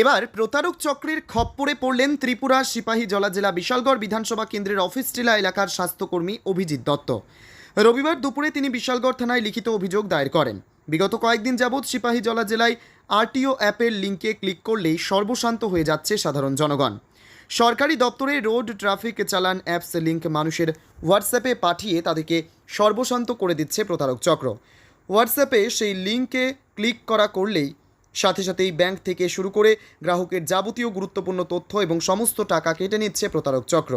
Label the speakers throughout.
Speaker 1: এবার প্রতারক চক্রের খপ্পরে পড়লেন ত্রিপুরা, সিপাহী, জলা জেলা, বিশালগড় বিধানসভা কেন্দ্রের অফিস টিলা এলাকার স্বাস্থ্যকর্মী অভিজিৎ দত্ত। রবিবার দুপুরে তিনি বিশালগড় থানায় লিখিত অভিযোগ দায়ের করেন। বিগত কয়েকদিন যাবৎ সিপাহী, জলা জেলায় আরটিও অ্যাপের লিঙ্কে ক্লিক করলেই সর্বশান্ত হয়ে যাচ্ছে সাধারণ জনগণ। সরকারি দপ্তরে road traffic challan apps link মানুষের হোয়াটসঅ্যাপে পাঠিয়ে তাদেরকে সর্বশান্ত করে দিচ্ছে প্রতারক চক্র। হোয়াটসঅ্যাপে সেই লিঙ্কে ক্লিক করা করলেই সাথে সাথেই ব্যাংক থেকে শুরু করে গ্রাহকের যাবতীয় গুরুত্বপূর্ণ তথ্য এবং সমস্ত টাকা কেটে নিচ্ছে প্রতারক চক্র।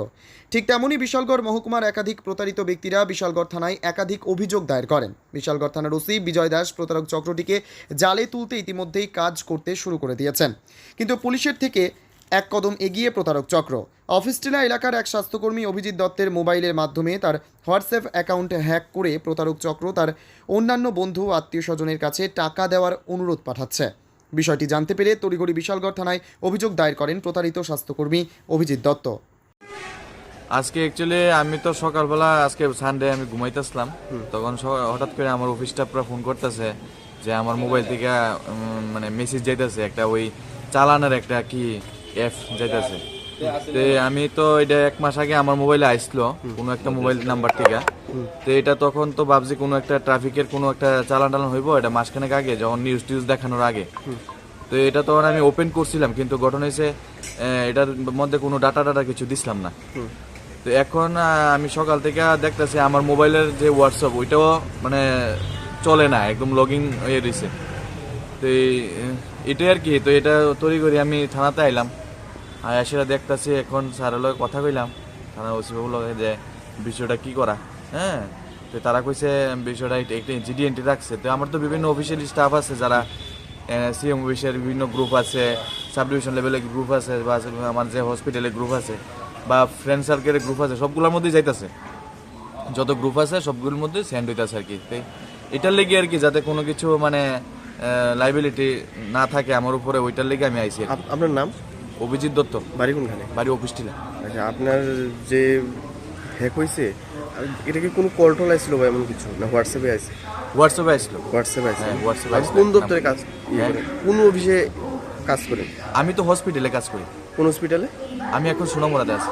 Speaker 1: ঠিক তেমনই বিশালগড় মহকুমার একাধিক প্রতারিত ব্যক্তিরা বিশালগড় থানায় একাধিক অভিযোগ দায়ের করেন। বিশালগড় থানার ওসি বিজয় দাস প্রতারক চক্রটিকে জালে তুলতে ইতিমধ্যেই কাজ করতে শুরু করে দিয়েছেন। কিন্তু পুলিশের থেকে এক কদম এগিয়ে প্রতারক চক্র। অফিসটিলা এলাকার এক স্বাস্থ্যকর্মী অভিজিৎ দত্তের মোবাইলের মাধ্যমে তার হোয়াটসঅ্যাপ অ্যাকাউন্ট হ্যাক করে প্রতারক চক্র তার অন্যান্য বন্ধু আত্মীয় স্বজনের কাছে টাকা দেওয়ার অনুরোধ পাঠাচ্ছে। বিষয়টি জানতে পেরে তড়িঘড়ি বিশালগড় থানায় অভিযোগ দায়ের করেন প্রতারিত স্বাস্থ্যকর্মী অভিজিৎ দত্ত।
Speaker 2: আজকে অ্যাকচুয়ালি আমি তো সকালবেলা আজকে সানডে আমি ঘুমাইতেছিলাম। তখন হঠাৎ করে আমার অফিস স্টাফরা ফোন করতেছে যে আমার মোবাইল থেকে মানে মেসেজ যাইতেছে একটা ওই চালানের একটা কি অ্যাপ যাইতেছে। তো আমি তো এটা এক মাস আগে আমার মোবাইলে আইসলো কোনো একটা মোবাইল নাম্বার থেকে। তো এটা তখন তো ভাবছি কোনো একটা ট্রাফিকের কোনো একটা চালান টালান হইব, এটা মাসখানেক আগে, যখন নিউজ টিউজ দেখানোর আগে। তো এটা তখন আমি ওপেন করছিলাম, কিন্তু ঘটনা হয়েছে এটার মধ্যে কোনো ডাটা ডাটা কিছু দিছিলাম না। তো এখন আমি সকাল থেকে দেখতেছি আমার মোবাইলের যে হোয়াটসঅ্যাপ ওইটাও মানে চলে না, একদম লগ হয়ে রয়েছে তো এটাই আর কি, তো এটা তৈরি করি আমি থানাতে আইলাম। আর সেটা দেখতেছি, এখন স্যারের লগে কথা কইলাম। থানা ওসি বাবুর লগে যে বিষয়টা কি করা হ্যাঁ? তো তারা কইছে, বিষয়টা একটা- জিডি এন্ট্রি রাখছে। তো আমার তো বিভিন্ন অফিসিয়াল স্টাফ আছে যারা সিএম অফিসের বিভিন্ন গ্রুপ আছে সাব ডিভিশন লেভেলের গ্রুপ আছে, বা আমার যে হসপিটালের গ্রুপ আছে, বা ফ্রেন্ড সার্কেলের গ্রুপ আছে, সবগুলোর মধ্যেই যাইতেছে। যত গ্রুপ আছে, সবগুলোর মধ্যে সেন্ড হইতেছে আর কি এটার লেগে আর কি যাতে কোনো কিছু মানে লাইবিলিটি না থাকে আমার উপরে, ওইটার লেগে আমি।
Speaker 3: আপ- আপনার নাম?
Speaker 2: অভিজিৎ দত্ত।
Speaker 3: বাড়ি কোনখানে?
Speaker 2: বাড়ি অফিস টিলা
Speaker 3: আচ্ছা আপনার যে হ্যাক হয়েছে এটা কি কোনো কল টল আসছিল বা এমন কিছু? না হোয়াটসঅ্যাপে আছে
Speaker 2: হোয়াটসঅ্যাপে আসলো
Speaker 3: হোয়াটসঅ্যাপে আছে
Speaker 2: হ্যাঁ, এ আসলো।
Speaker 3: কোন দপ্তরে কাজ ইয়ে
Speaker 2: হ্যাঁ।
Speaker 3: কোন অফিসে কাজ করেন?
Speaker 2: আমি তো হসপিটালে কাজ করি।
Speaker 3: কোন হসপিটালে
Speaker 2: আমি এখন সোনামুড়াতে আছি।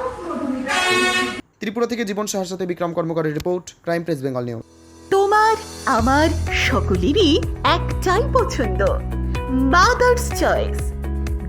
Speaker 1: ত্রিপুরা থেকে জীবন সাহার সাথে Bikram কর্মকারের report crime press Bengal news
Speaker 4: তোমার আমার সকলেরই একটাই পছন্দ। Mother's choice